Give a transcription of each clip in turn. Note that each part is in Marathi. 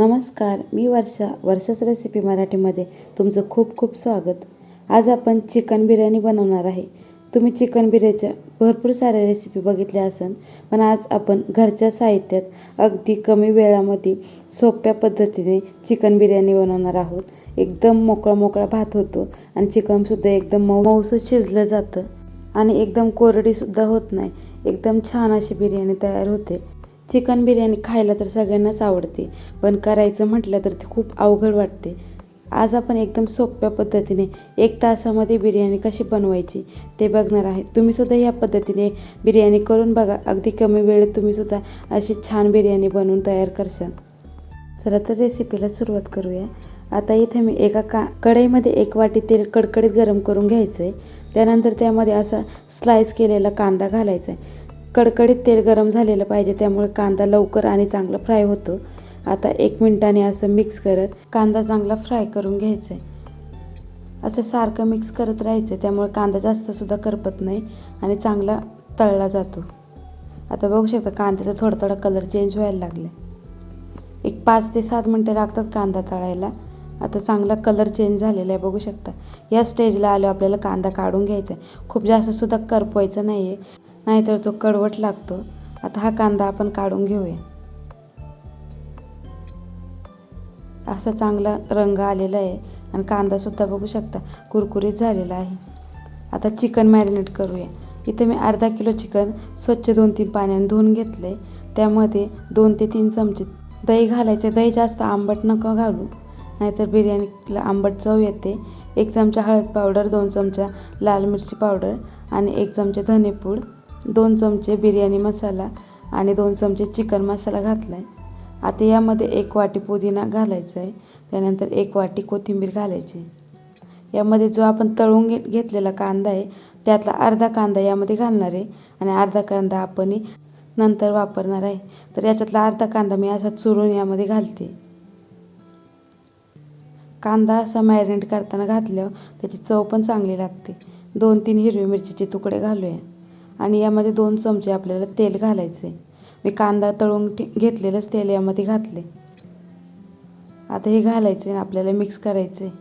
नमस्कार मी वर्षा वर्षाच रेसिपी मराठीमध्ये तुमचं खूप खूप स्वागत. आज आपण चिकन बिर्याणी बनवणार आहे. तुम्ही चिकन बिर्याच्या भरपूर साऱ्या रेसिपी बघितल्या असन पण आज आपण घरच्या साहित्यात अगदी कमी वेळामध्ये सोप्या पद्धतीने चिकन बिर्याणी बनवणार आहोत. एकदम मोकळा मोकळा भात होतो आणि चिकनसुद्धा एकदम मऊ मऊसं शिजलं जातं. आणि एकदम कोरडीसुद्धा होत नाही. एकदम छान अशी बिर्याणी तयार होते. चिकन बिर्याणी खायला तर सगळ्यांनाच आवडते. पण करायचं म्हटलं तर ते खूप अवघड वाटते. आज आपण एकदम सोप्या पद्धतीने एक तासामध्ये बिर्याणी कशी बनवायची ते बघणार आहे. तुम्हीसुद्धा या पद्धतीने बिर्याणी करून बघा. अगदी कमी वेळेत तुम्हीसुद्धा अशी छान बिर्याणी बनवून तयार करशाल. चला तर रेसिपीला सुरुवात करूया. आता इथे मी एका का कढईमध्ये एक वाटी तेल कडकडीत गरम करून घ्यायचं आहे त्यानंतर त्यामध्ये असा स्लाइस केलेला कांदा घालायचा आहे कडकडीत तेल गरम झालेलं पाहिजे त्यामुळे कांदा लवकर आणि चांगला फ्राय होतो. आता एक मिनटाने असं मिक्स करत कांदा चांगला फ्राय करून घ्यायचा आहे असं सारखं मिक्स करत राहायचं त्यामुळे कांदा जास्तसुद्धा करपत नाही आणि चांगला तळला जातो. आता बघू शकता कांद्याचा थोडा थोडा कलर चेंज व्हायला लागला एक पाच ते सात मिनटं लागतात कांदा तळायला. आता चांगला कलर चेंज झालेला आहे बघू शकता. या स्टेजला आलो आपल्याला कांदा काढून घ्यायचा आहे खूप जास्तसुद्धा करपवायचं नाही आहे नाहीतर तो कडवट लागतो. आता हा कांदा आपण काढून घेऊया. असा चांगला रंग आलेला आहे आणि कांदासुद्धा बघू शकता कुरकुरीत झालेला आहे. आता चिकन मॅरिनेट करूया. इथे मी अर्धा किलो चिकन स्वच्छ दोन तीन पाण्याने धुवून घेतलं आहे त्यामध्ये दोन ते तीन चमचे दही घालायचे. दही जास्त आंबट नका घालू. नाहीतर बिर्याणीला आंबट चव येते. एक चमचा हळद पावडर दोन चमचा लाल मिरची पावडर आणि एक चमचे धनेपूड. दोन चमचे बिर्याणी मसाला आणि दोन चमचे चिकन मसाला घातला आहे आता यामध्ये एक वाटी पुदिना घालायचा आहे त्यानंतर एक वाटी कोथिंबीर घालायची. यामध्ये जो आपण तळून घे घेतलेला कांदा आहे त्यातला अर्धा कांदा यामध्ये घालणार आहे आणि अर्धा कांदा आपण नंतर वापरणार आहे. तर याच्यातला अर्धा कांदा मी असा चुरून यामध्ये घालते. कांदा असा मॅरिनेट करताना घातल्यावर त्याची चव पण चांगली लागते. दोन तीन हिरवी मिरचीचे तुकडे घालूया. आणि यामध्ये दोन चमचे आपल्याला तेल घालायचे. मी कांदा तळून घेतलेलंच तेल यामध्ये घातले. आता हे घालायचे आपल्याला मिक्स करायचे.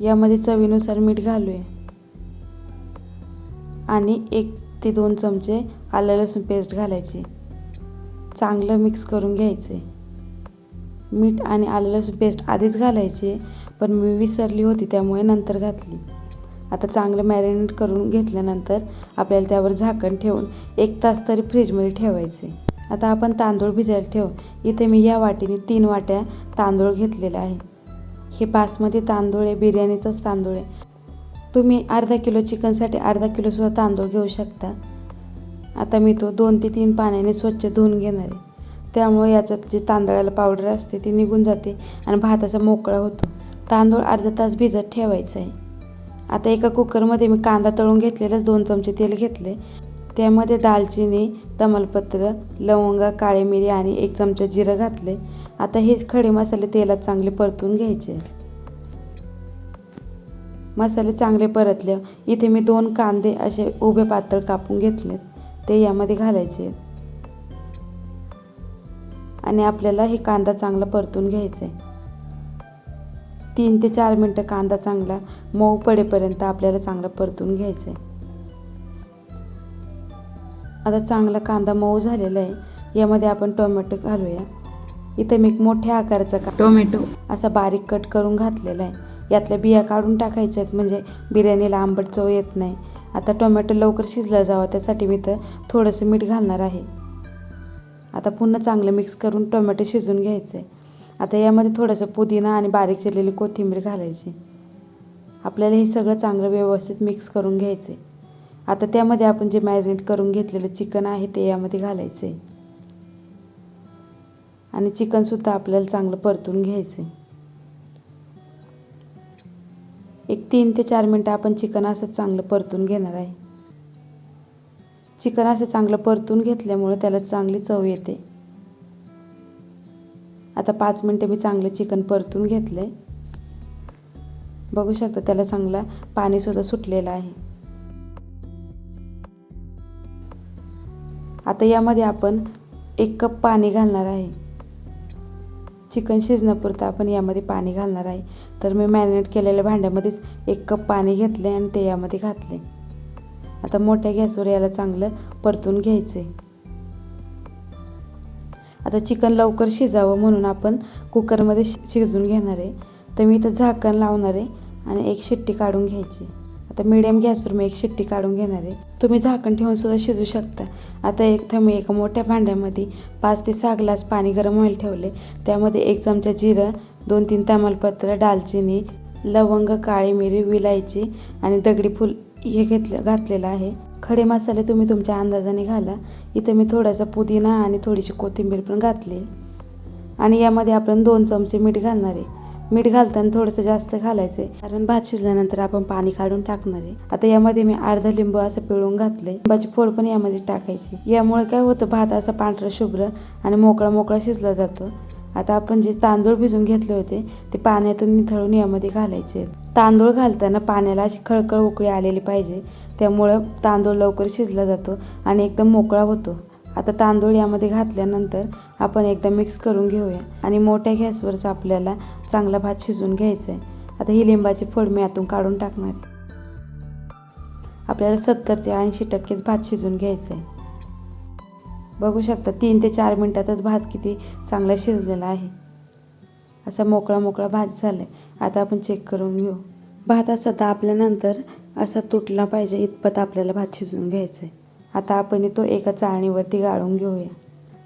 यामध्ये चवीनुसार मीठ घालूया. आणि एक ते दोन चमचे आलं लसूण पेस्ट घालायचे. चांगलं मिक्स करून घ्यायचे. मीठ आणि आलं लसूण पेस्ट आधीच घालायचे. पण मी विसरली होती त्यामुळे नंतर घातली. आता चांगलं मॅरिनेट करून घेतल्यानंतर आपल्याला त्यावर झाकण ठेवून एक तास तरी फ्रीजमध्ये ठेवायचे. आता आपण तांदूळ भिजायला ठेवू. इथे मी या वाटीने तीन वाट्या तांदूळ घेतलेला आहे. हे बासमती तांदूळ आहे बिर्याणीचाच तांदूळ आहे. तुम्ही अर्धा किलो चिकनसाठी अर्धा किलोसुद्धा तांदूळ घेऊ शकता. आता मी तो दोन ते तीन पाण्याने स्वच्छ धुवून घेणार आहे. त्यामुळे याच्यात जे तांदळाला पावडर असते ती निघून जाते आणि भाताचा मोकळा होतो. तांदूळ अर्धा तास भिजत ठेवायचं आहे आता एका कुकरमध्ये मी कांदा तळून घेतलेलंच दोन चमचे तेल घेतले त्यामध्ये दालचिनी तमालपत्र लवंगा काळी मिरी आणि एक चमचा जिरं घातले आता हे खडे मसाले तेलात चांगले परतून घ्यायचे. मसाले चांगले परतले इथे मी दोन कांदे असे उभे पातळ कापून घेतलेत. ते यामध्ये घालायचे. आणि आपल्याला हे कांदा चांगला परतून घ्यायचा आहे तीन ते चार मिनटं कांदा चांगला मऊ पडेपर्यंत आपल्याला चांगला परतून घ्यायचा आहे आता चांगला कांदा मऊ झालेला आहे. यामध्ये आपण टोमॅटो घालूया. इथे मी एक मोठ्या आकाराचा का टोमॅटो असा बारीक कट करून घातलेला आहे. यातल्या बिया काढून टाकायच्या आहेत. म्हणजे बिर्याणीला आंबट चव येत नाही. आता टोमॅटो लवकर शिजला जावा. त्यासाठी मी तर थोडंसं मीठ घालणार आहे. आता पुन्हा चांगलं मिक्स करून टोमॅटो शिजून घ्यायचं आहे आता यामध्ये थोडंसं पुदिना आणि बारीक चिरलेली कोथिंबीर घालायची. आपल्याला हे सगळं चांगलं व्यवस्थित मिक्स करून घ्यायचं आहे आता त्यामध्ये आपण जे मॅरिनेट करून घेतलेलं चिकन आहे ते यामध्ये घालायचं आहे आणि चिकनसुद्धा आपल्याला चांगलं परतून घ्यायचं आहे एक तीन ते चार मिनटं आपण चिकन असं चांगलं परतून घेणार आहे. चिकन असं चांगलं परतून घेतल्यामुळं त्याला चांगली चव येते. आता पाच मिनटं मी चांगलं चिकन परतून घेतलं आहे बघू शकता त्याला चांगला पाणीसुद्धा सुटलेलं आहे. आता यामध्ये आपण एक कप पाणी घालणार आहे. चिकन शिजण्यापुरतं आपण यामध्ये पाणी घालणार आहे. तर मी मॅरिनेट केलेल्या भांड्यामध्येच एक कप पाणी घेतले आणि ते यामध्ये घातले आता मोठ्या गॅसवर याला चांगलं परतून घ्यायचं आहे आता चिकन लवकर शिजावं म्हणून आपण कुकरमध्ये शि शिजून घेणार आहे. तर मी इथं झाकण लावणार आहे आणि एक शिट्टी काढून घ्यायची. आता मिडियम गॅसवर मी एक शिट्टी काढून घेणार आहे. तुम्ही झाकण ठेवून सुद्धा शिजू शकता. आता एक मी एका मोठ्या भांड्यामध्ये पाच ते सहा ग्लास पाणी गरम व्हायला ठेवले त्यामध्ये एक चमचा जिरं दोन तीन तमालपत्र दालचिनी लवंग काळी मिरी विलायची आणि दगडी फूल हे घेतलं घातलेलं आहे. खडे मसाले तुम्ही तुमच्या अंदाजाने घाला. इथं मी थोडासा पुदिना आणि थोडीशी कोथिंबीर पण घातली. आणि यामध्ये आपण दोन चमचे मीठ घालणार आहे. मीठ घालताना थोडंसं जास्त घालायचं आहे कारण भात शिजल्यानंतर आपण पाणी काढून टाकणार आहे. आता यामध्ये मी अर्धा लिंबू असं पिळून घातले लिंबाची फोड पण यामध्ये टाकायची. यामुळे काय होतं भात असा पांढरा शुभ्र आणि मोकळा मोकळा शिजला जातो. आता आपण जे तांदूळ भिजून घेतले होते ते पाण्यातून निथळून यामध्ये घालायचे. तांदूळ घालताना पाण्याला अशी खळखळ उकळी आलेली पाहिजे त्यामुळं तांदूळ लवकर शिजला जातो आणि एकदम मोकळा होतो. आता तांदूळ यामध्ये घातल्यानंतर आपण एकदा मिक्स करून घेऊया आणि मोठ्या गॅसवरच आपल्याला चांगला भात शिजवून घ्यायचा आहे आता ही लिंबाची फोड मी यातून काढून टाकणार. आपल्याला सत्तर ते ऐंशी टक्केच भात शिजवून घ्यायचा आहे बघू शकता तीन ते चार मिनटातच भात किती चांगला शिजलेला आहे. असा मोकळा मोकळा भात झाला आहे आता आपण चेक करून घेऊ. भात असा दाबल्यानंतर असा तुटला पाहिजे इतपत आपल्याला भात शिजवून घ्यायचा आहे आता आपण तो एका चाळणीवरती गाळून घेऊया.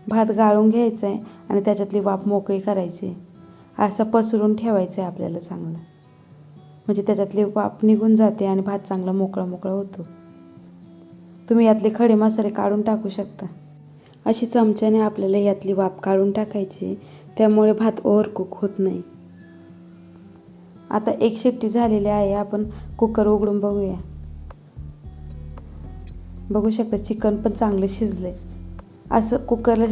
भात गाळून घ्यायचा आहे आणि त्याच्यातली वाफ मोकळी करायची. असं पसरून ठेवायचं आहे आपल्याला चांगलं. म्हणजे त्याच्यातली वाफ निघून जाते आणि भात चांगला मोकळा मोकळा होतो. तुम्ही यातले खडे मसाले काढून टाकू शकता. अशी चमच्याने आपल्याला यातली वाफ काढून टाकायची. त्यामुळे भात ओव्हरकुक होत नाही. आता एक शिट्टी झालेली आहे. आपण कुकर उघडून बघूया. बघू शकता चिकन पण चांगलं शिजलं आहे असं कुकरला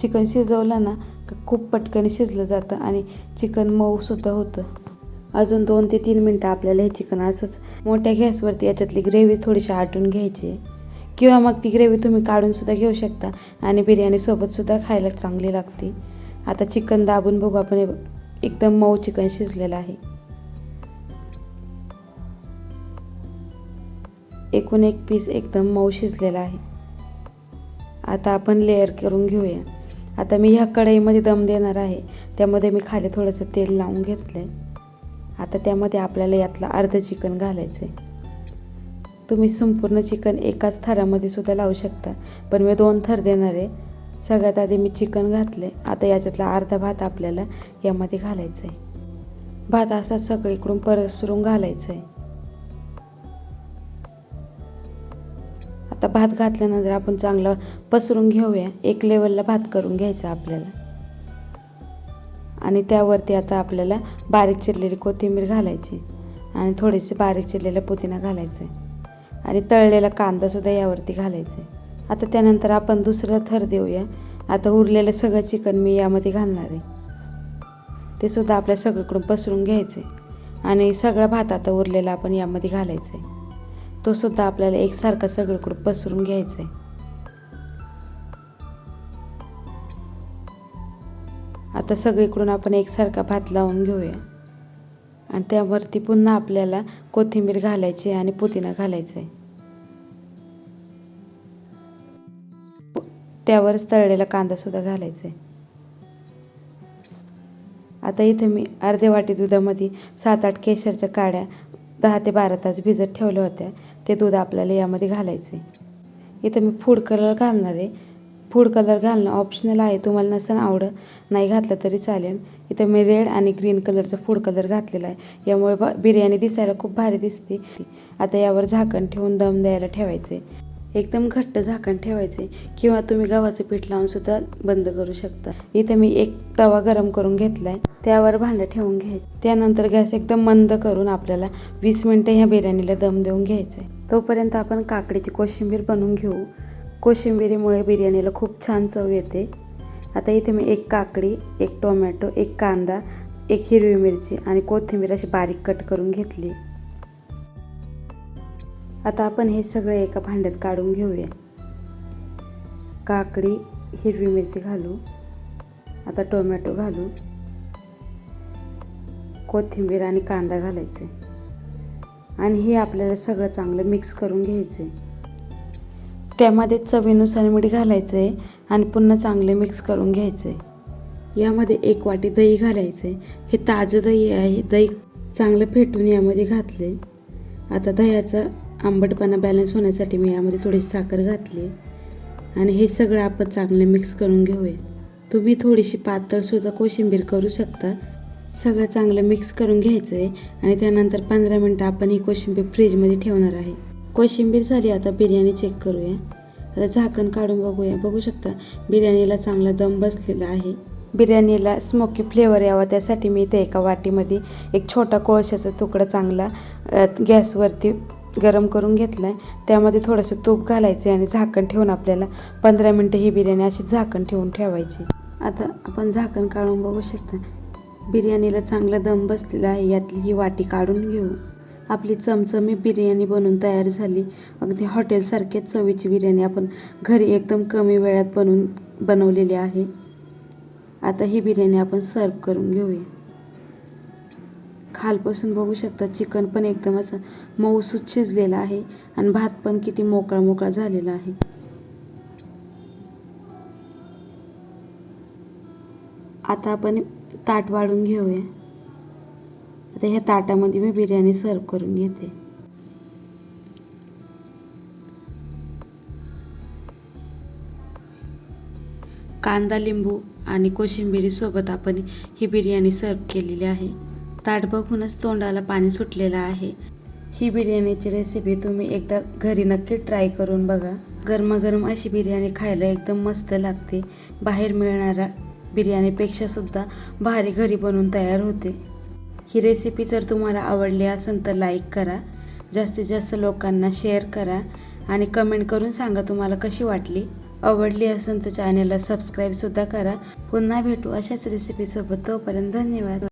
चिकन शिजवलं ना का खूप पटकन शिजलं जातं आणि चिकन मऊसुद्धा होतं. अजून दोन ते तीन मिनटं आपल्याला हे चिकन असंच मोठ्या गॅसवरती याच्यातली ग्रेव्ही थोडीशी आटून घ्यायची किंवा मग ती ग्रेव्ही तुम्ही काढूनसुद्धा घेऊ शकता. आणि बिर्याणीसोबतसुद्धा खायला चांगली लागते. आता चिकन दाबून बघू आपण. एकदम मऊ चिकन शिजलेलं आहे. एकूण एक पीस एकदम मऊ शिजलेला आहे. आता आपण लेअर करून घेऊया. आता मी ह्या कढईमध्ये दम देणार आहे. त्यामध्ये मी खाली थोडंसं तेल लावून घेतलं आहे आता त्यामध्ये आपल्याला यातलं अर्धं चिकन घालायचं आहे तुम्ही संपूर्ण चिकन एकाच थरामध्ये सुद्धा लावू शकता. पण मी दोन थर देणार आहे. सगळ्यात आधी मी चिकन घातले आता याच्यातला अर्धा भात आपल्याला यामध्ये घालायचा आहे भात असा सगळीकडून परसरून घालायचा आहे आता भात घातल्यानंतर आपण चांगलं पसरून घेऊया. एक लेवलला भात करून घ्यायचा आपल्याला. आणि त्यावरती आता आपल्याला बारीक चिरलेली कोथिंबीर घालायची. आणि थोडीशी बारीक चिरलेला पुदिना घालायचा. आहे आणि तळलेला कांदासुद्धा यावरती घालायचा आहे आता त्यानंतर आपण दुसरा थर देऊया. आता उरलेलं सगळं चिकन मी यामध्ये घालणार आहे. ते सुद्धा आपल्या सगळीकडून पसरून घ्यायचे आणि सगळा भात आता उरलेला आपण यामध्ये घालायचा आहे तो सुद्धा आपल्याला एकसारखा सगळीकडून पसरून घ्यायचा आहे आता सगळीकडून आपण एकसारखा भात लावून घेऊया. आणि त्यावरती पुन्हा आपल्याला कोथिंबीर घालायची आणि पुदिना घालायचा आहे. त्यावरच तळलेला कांदासुद्धा घालायचा आहे. आता इथे मी अर्धे वाटी दुधामध्ये सात आठ केशरच्या काड्या दहा ते बारा तास भिजत ठेवल्या होत्या. ते दूध आपल्याला यामध्ये घालायचे इथं मी फूड कलर घालणार आहे. फूड कलर घालणं ऑप्शनल आहे तुम्हाला नसेल आवडं नाही घातलं तरी चालेल. इथं मी रेड आणि ग्रीन कलरचा फूड कलर घातलेला आहे. यामुळे ब बिर्याणी दिसायला खूप भारी दिसते. आता यावर झाकण ठेवून दम द्यायला ठेवायचे. एकदम घट्ट झाकण ठेवायचे. किंवा तुम्ही गव्हाचं पीठ लावून सुद्धा बंद करू शकता. इथे मी एक तवा गरम करून घेतलाय. त्यावर भांडं ठेवून घ्यायचं. त्यानंतर गॅस एकदम मंद करून आपल्याला वीस मिनटं ह्या बिर्याणीला दम देऊन घ्यायचं आहे तोपर्यंत आपण काकडीची कोशिंबीर बनवून घेऊ. कोशिंबिरीमुळे बिर्याणीला खूप छान चव येते. आता इथे मी एक काकडी एक टोमॅटो एक कांदा एक हिरवी मिरची आणि कोथिंबीर अशी बारीक कट करून घेतली. आता आपण हे सगळे एका भांड्यात काढून घेऊया. काकडी हिरवी मिरची घालू. आता टोमॅटो घालू. कोथिंबीर आणि कांदा घालायचे. आणि हे आपल्याला सगळं चांगलं मिक्स करून घ्यायचं. आहे त्यामध्ये चवीनुसार मीठ घालायचं आहे आणि पुन्हा चांगले मिक्स करून घ्यायचं आहे यामध्ये एक वाटी दही घालायचं आहे हे ताजं दही आहे. दही चांगलं फेटून यामध्ये घातले. आता दह्याचा आंबटपणा बॅलन्स होण्यासाठी मी यामध्ये थोडीशी साखर घातली. आणि हे सगळं आपण चांगले मिक्स करून घेऊया. तुम्ही थोडीशी पातळसुद्धा कोशिंबीर करू शकता. सगळं चांगलं मिक्स करून घ्यायचं आहे आणि त्यानंतर पंधरा मिनटं आपण ही कोशिंबीर फ्रीजमध्ये ठेवणार आहे. कोशिंबीर झाली आता बिर्याणी चेक करूया. आता झाकण काढून बघूया. बघू शकता बिर्याणीला चांगला दम बसलेला आहे. बिर्याणीला स्मोकी फ्लेवर यावा त्यासाठी मी इथे एका वाटीमध्ये एक छोटा कोळशाचा तुकडा चांगला गॅसवरती गरम करून घेतला आहे त्यामध्ये थोडंसं तूप घालायचं आहे आणि झाकण ठेवून आपल्याला पंधरा मिनटं ही बिर्याणी अशी झाकण ठेवून ठेवायची. आता आपण झाकण काढून बघू शकता बिर्याणीला चांगला दम बसलेला आहे. यातली ही वाटी काढून घेऊ. आपली चमचमी बिर्याणी बनवून तयार झाली. अगदी हॉटेलसारख्या चवीची बिर्याणी आपण घरी एकदम कमी वेळात बनवून बनवलेली आहे. आता ही बिर्याणी आपण सर्व करून घेऊया. खालपासून बघू शकता चिकन पण एकदम असं मऊसूत शिजलेलं आहे आणि भात पण किती मोकळा मोकळा झालेला आहे. आता आपण ताट वाढून घेऊया. आता ह्या ताटामध्ये मी बिर्याणी सर्व करून घेते. कांदा लिंबू आणि कोशिंबिरीसोबत आपण ही बिर्याणी सर्व केलेली आहे. ताट बघूनच तोंडाला पाणी सुटलेलं आहे. ही बिर्याणीची रेसिपी तुम्ही एकदा घरी नक्की ट्राय करून बघा. गरमागरम अशी बिर्याणी खायला एकदम मस्त लागते. बाहेर मिळणाऱ्या बिर्याणीपेक्षासुद्धा भारी घरी बनवून तयार होते. ही रेसिपी जर तुम्हाला आवडली असेल तर लाईक करा. जास्तीत जास्त लोकांना शेअर करा आणि कमेंट करून सांगा तुम्हाला कशी वाटली. आवडली असेल तर चॅनलला सबस्क्राईबसुद्धा करा. पुन्हा भेटू अशाच रेसिपीसोबत तोपर्यंत धन्यवाद.